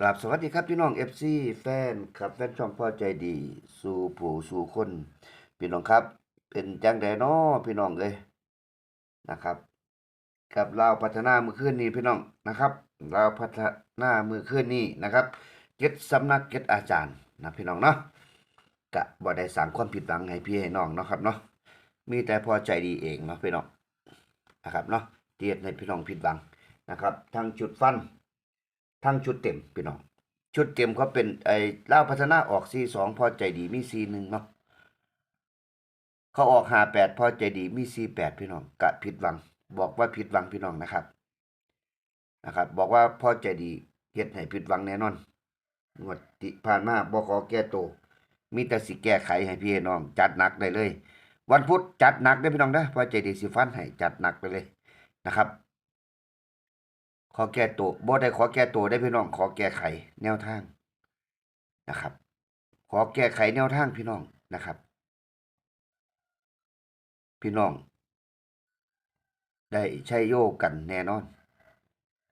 กราบสวัสดีครับพี่น้อง FC แฟนครับแฟนช่องพ่อใจดี สู่ผู้สู่คน พี่น้องครับ เป็นจังไดน้อพี่น้องเอ้ยนะครับกับลาวพัฒนามือคืนนี้พี่น้องนะครับลาวพัฒนามือคืนนี้นะครับเก็ดสำนักเก็ดอาจารย์นะพี่น้องเนาะกะบ่ได้สร้างความผิดหวังให้พี่ให้น้องเนาะครับเนาะมีแต่พอใจดีเองเนาะพี่น้องนะครับเนาะเตียดให้พี่น้องผิดหวังนะครับทั้งจุดฟัน ทั้งชุดเต็มพี่น้อง ชุดเต็มเขาเป็นไอ้ล่าพัฒนาออกซีสองพอใจดีมีซีหนึ่งเนาะเขาออกหาแปดพอใจดีมีซีแปดพี่น้องกะผิดหวัง บอกว่าผิดหวังพี่น้องนะครับนะครับ บอกว่าพอใจดีเฮ็ดให้ผิดหวังแน่นอนงวดที่ผ่านมาบขอแก้ตัวมีแต่สิแก้ไขให้พี่น้อง จัดหนักได้เลย วันพุธจัดหนักได้พี่น้องเด้อพอใจดีสิฟันให้จัดหนักไปเลยนะครับ ขอแก้ตัวบ่ได้ขอแก้ตัวได้พี่น้อง ขอแก้ไขแนวทางนะครับ ขอแก้ไขแนวทางพี่น้องนะครับ พี่น้อง ได้ใช้โยกันแน่นอน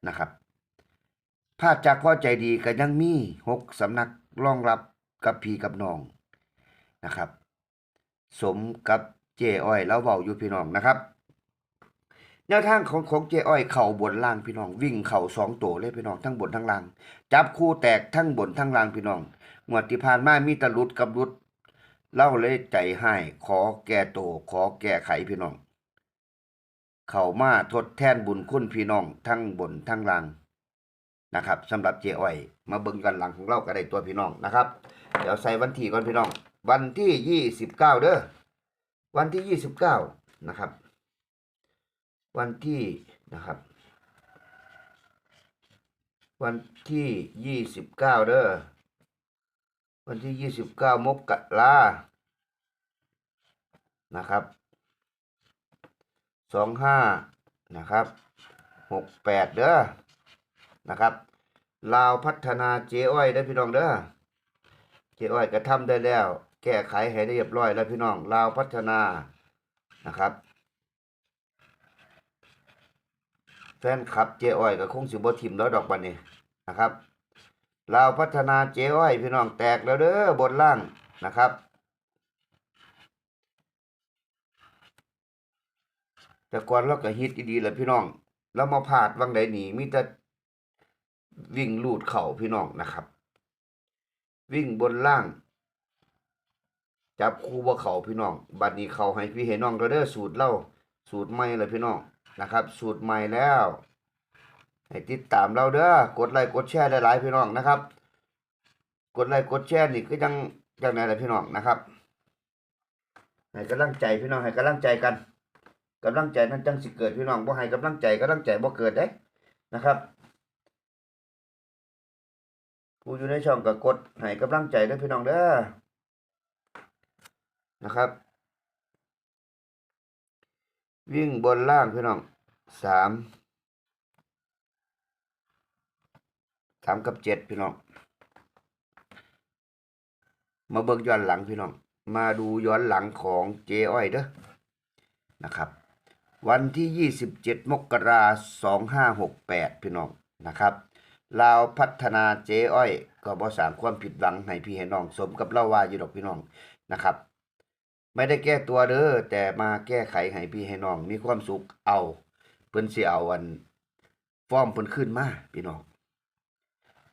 นะครับภาพจากพ่อใจดีก็ยังมีหกสำนักรองรับกับพี่กับน้องนะครับ สมกับเจอ้อยแล้วเบาอยู่พี่น้องนะครับ แนวทางของของเจ้อ้อยเข่าบนล่างพี่น้อง วิ่งเข่าสองตัวเลยพี่น้องทั้งบนทั้งล่าง จับคู่แตกทั้งบนทั้งล่างพี่น้องงวดที่ผ่านมามีตะลุดกับลุดเล่าเลยใจให้ขอแก้โตขอแก้ไขพี่น้อง เข้ามาทดแทนบุญคุณพี่น้อง ทั้งบนทั้งล่างนะครับสำหรับเจ้อ้อย มาเบิ่งกันหลังของเราก็ได้ตัวพี่น้องนะครับ เดี๋ยวใส่วันที่ก่อนพี่น้อง วันที่ยี่สิบเก้าเด้อวันที่ยี่สิบเก้านะครับ วันที่นะครับ วันที่ยี่สิบเก้าเด้อวันที่ยี่สิบเก้ามกรานะครับสองห้านะครับหกแปดเด้อนะครับลาวพัฒนาเจ้อ้อยได้อพี่น้องเด้อเจ้อ้อยก็ทำได้แล้ว แก้ไขให้ได้เรียบร้อยแล้วพี่น้องลาวพัฒนานะครับ แฟนคลับเจ้อ้อยก็คงสิบทิมแล้วดอกบัดนี้นะครับลาพัฒนาเจ้อ้อยพี่น้องแตกแล้วเด้อบนล่างนะครับแต่ก่อนเราก็ฮิตดีๆแล้วพี่น้องเรามาพาดวังใดหนีมีแต่วิ่งลูดเข่าพี่น้องนะครับ วิ่งบนล่าง จับคู่บ่เข่าพี่น้อง บัดนี้เข่าให้พี่ให้น้องก็เด้อสูตรเล่าสูตรใหม่เลยพี่น้อง นะครับ สูตรใหม่แล้วให้ติดตามเราเด้อกดไลค์กดแชร์หลายๆพี่น้องนะครับ กดไลค์กดแชร์นี่ก็ยังยังไงล่ะพี่น้องนะครับให้กำลังใจพี่น้องให้กำลังใจกันกำลังใจนั้นจังสิเกิดพี่น้องบ่ให้กำลังใจกำลังใจบ่เกิดเด้นะครับผู้อยู่ในช่องก็กดให้กำลังใจด้อพี่น้องเด้อนะครับ วิ่งบนล่างพี่น้องสามสามกับเจ็ดพี่น้อง มาเบิ่งย้อนหลังพี่น้อง มาดูย้อนหลังของเจอ้อยเด้อนะครับ วันที่ 27 มกราคม2568พี่น้องนะครับลาวพัฒนาเจอ้อย ก็บ่สร้างความผิดหวังให้พี่ให้น้อง สมกับเล่าว่าอยู่ดอกพี่น้องนะครับ ไม่ได้แก้ตัวเด้อแต่มาแก้ไขให้พี่ให้น้อง มีความสุขเอา เพิ่นสิเอาอันฟอร์มเพิ่นขึ้นมาพี่น้อง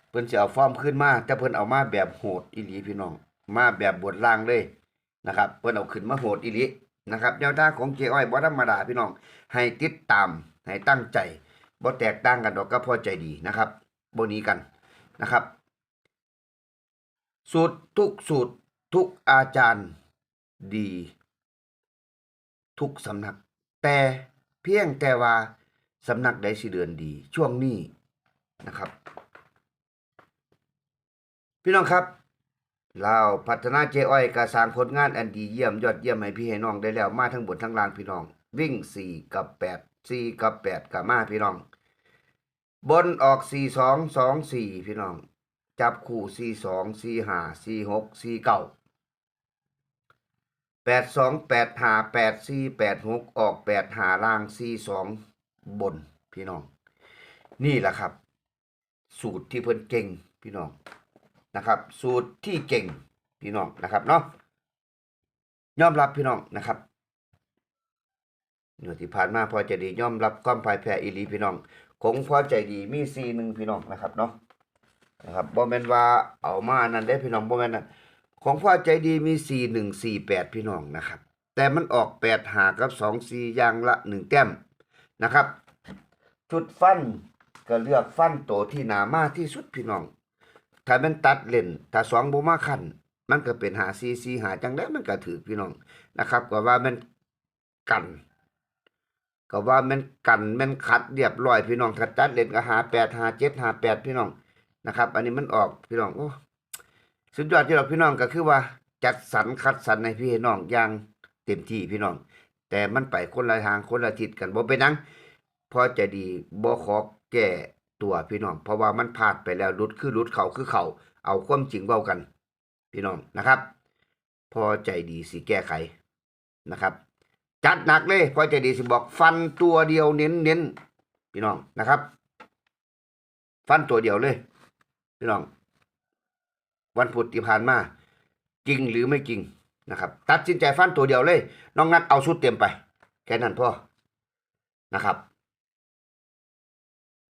เพิ่นสิเอาฟอร์มขึ้นมาแต่เพิ่นเอามาแบบโหดอีหลีพี่น้อง มาแบบบทล่างเลยนะครับเพิ่นเอาขึ้นมาโหดอีหลีนะครับแนวทางของเจอ้อยบ่ธรรมดาพี่น้อง ให้ติดตามให้ตั้งใจบ่แตกต่างกันดอกก็พอใจดีนะครับบนี้กันนะครับ สูตรทุกสูตรทุกอาจารย์ ดี ทุกสำนัก แต่เพียงแต่ว่าสำนักใดสิเดือนดี ช่วงนี้นะครับ พี่น้องครับเราพัฒนาเจอ้อยกระสางผลงานอันดีเยี่ยมยอดเยี่ยมให้พี่ให้น้องได้แล้วมาทั้งบนทั้งล่างพี่น้อง วิ่งสี่กับแปดสี่กับแปดกับมาพี่น้อง บนออกสี่สองสองสี่พี่น้อง จับคู่สี่สองสี่ห้าสี่หกสี่เก้า แปดสองแปดหาแปดสี่แปดหกออกแปดหาล่างสี่สองบนพี่น้อง นี่แหละครับ สูตรที่เพิ่นเก่งพี่น้องนะครับ สูตรที่เก่งพี่น้องนะครับเนาะยอมรับพี่น้องนะครับเนื้อที่ผ่านมาพอใจดียอมรับความพายแพ้อีลีพี่น้อง คงพอใจดีมีซีหนึ่งพี่น้องนะครับเนาะนะครับบ่แมนว่าเอามานั่นได้พี่น้องบ่แมนนั่น ของพอใจดีมีสี่หนึ่งสี่แปดพี่น้องนะครับ แต่มันออกแปดหากับสองสี่อย่างละหนึ่งแต้มนะครับชุดฟันก็เลือกฟันโตวที่หนามากที่สุดพี่น้อง ถ้ามันตัดเล่นถ้าสองโบมาคันมันก็เป็นหาซีซีหาจังได้มันก็ถือพี่น้องนะครับก็ว่ามันกัน ก็ว่ามันกันมันขัดเรียบร้อยพี่น้องถ้าตัดเล่นก็หาแปดหาเจ็ดหาแปดพี่น้องนะครับ อันนี้มันออกพี่น้องโอ้ สุดยอดที่เราพี่น้องก็คือว่า จัดสรรคัดสรรให้พี่น้องอย่างเต็มที่พี่น้อง แต่มันไปคนละทางคนละทิศกันบ่เป็นหยังพอจะดีบ่ขอแก้ตัวพี่น้อง เพราะว่ามันพลาดไปแล้วรุดคือรุดเขาคือเขาเอาความจริงเว้ากัน พี่น้องนะครับ พอใจดีสิแก้ไขนะครับ จัดหนักเลยพอใจดีสิบอกฟันตัวเดียวเน้นเน้นพี่น้องนะครับ ฟันตัวเดียวเลย พี่น้อง วันพุธที่ผ่านมา จริงหรือไม่จริงนะครับตัดสินใจฟันตัวเดียวเลย น้องนัดเอาชุดเต็มไป แค่นั้นพ่อนะครับ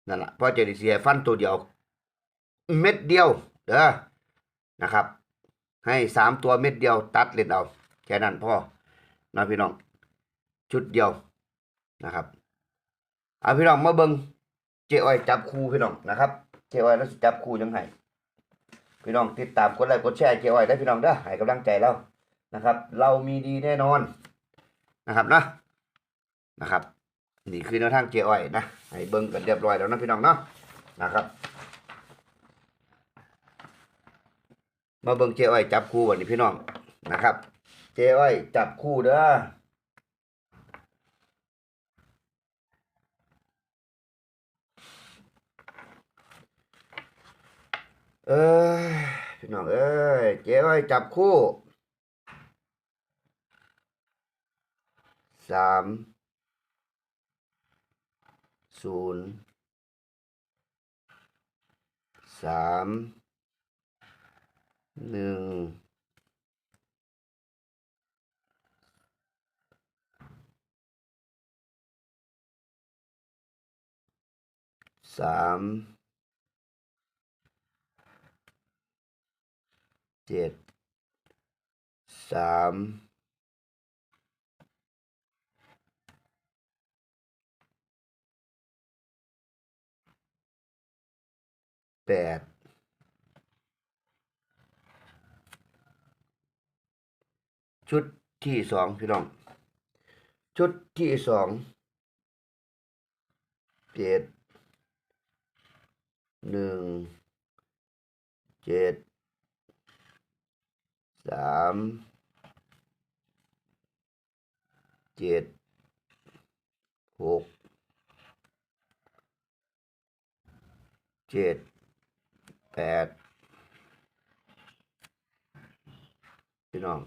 นั่นแหละพราะเจดีเซียฟันตัวเดียว เม็ดเดียวเด้อนะครับ ให้สามตัวเม็ดเดียว ตัดเล่นเอาแค่นั้นพ่อนะพี่น้องชุดเดียวนะครับเอาพี่น้องมาเบิงเจ้อ้อยจับคู่พี่น้องนะครับ เจ้อ้อยแล้วจับคู่ยังไง พี่น้องติดตามกดไลค์กดแชร์เจ้อ้อยได้พี่น้องเด้อให้กำลังใจเรานะครับ เรามีดีแน่นอนนะครับนะนะครับนี่คือแนวทางเจอ้อยนะให้เบิ่งกันเรียบร้อยแล้วนะพี่น้องเนาะนะครับ มาเบิ่งเจอ้อยจับคู่วันนี้พี่น้องนะครับเจอ้อยจับคู่เด้อ เอ้ยพี่น้องเอ้ยเจอ้อยจับคู่สามศูนย์สามหนึ่งสาม เจ็ดสามแปดชุดที่สองพี่น้อง ชุดที่สองเจ็ดหนึ่งเจ็ด สามเจ็ดหกเจ็ดแปดพี่น้อง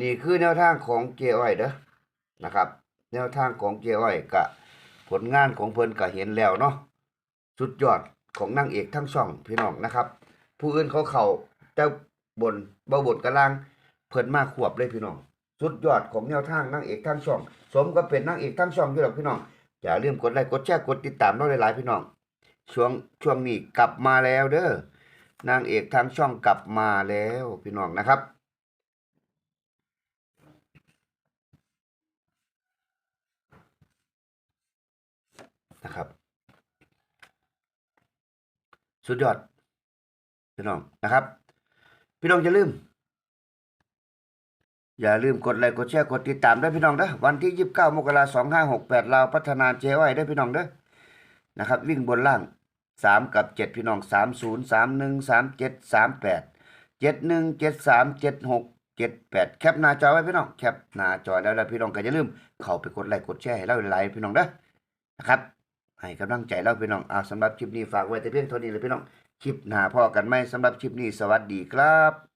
นี่คือแนวทางของเจอ้อยเด้อนะครับ แนวทางของเจอ้อยกะผลงานของเพิ่นก็เห็นแล้วเนาะสุดยอดของนางเอกทั้งช่องพี่น้องนะครับ ผู้อื่นเขาเขาแต่ บนเบาบนกระลางเพิ่นมาขวบเลยพี่น้อง สุดยอดของแนวทางนางเอกทั้งช่อง สมก็เป็นนางเอกทั้งช่องอยู่หรอกพี่น้อง อย่าลืมกดไลค์กดแชร์กดติดตามเราหลายๆพี่น้อง ช่วงช่วงนี้กลับมาแล้วเด้อนางเอกทางช่องกลับมาแล้วพี่น้องนะครับ นะครับ สุดยอดพี่น้องนะครับ พี่น้องอย่าลืม อย่าลืมกดไลค์กดแชร์กดติดตามด้วยพี่น้องเด้อวันที่ยี่สิบเก้ามกราสองห้าหกแปดเราพัฒนาเจ้อ้อยได้พี่น้องเด้อนะครับ วิ่งบนล่างสามกับเจ็ดพี่น้องสามศูนย์สามหนึ่งสามเจ็ดสามแปดเจ็ดหนึ่งเจ็ดสามเจ็ดหกเจ็ดแปดแคปหน้าจอไว้พี่น้องแคปหน้าจอแล้วแล้วพี่น้องก็อย่าลืม เข้าไปกดไลค์กดแชร์ให้เราหลายๆพี่น้องเด้อนะครับให้กำลังใจเราพี่น้องเอาสำหรับคลิปนี้ฝากไว้แต่เพียงเท่านี้เลยพี่น้อง คลิปหน้าพ่อกันไหมสำหรับคลิปนี้สวัสดีครับ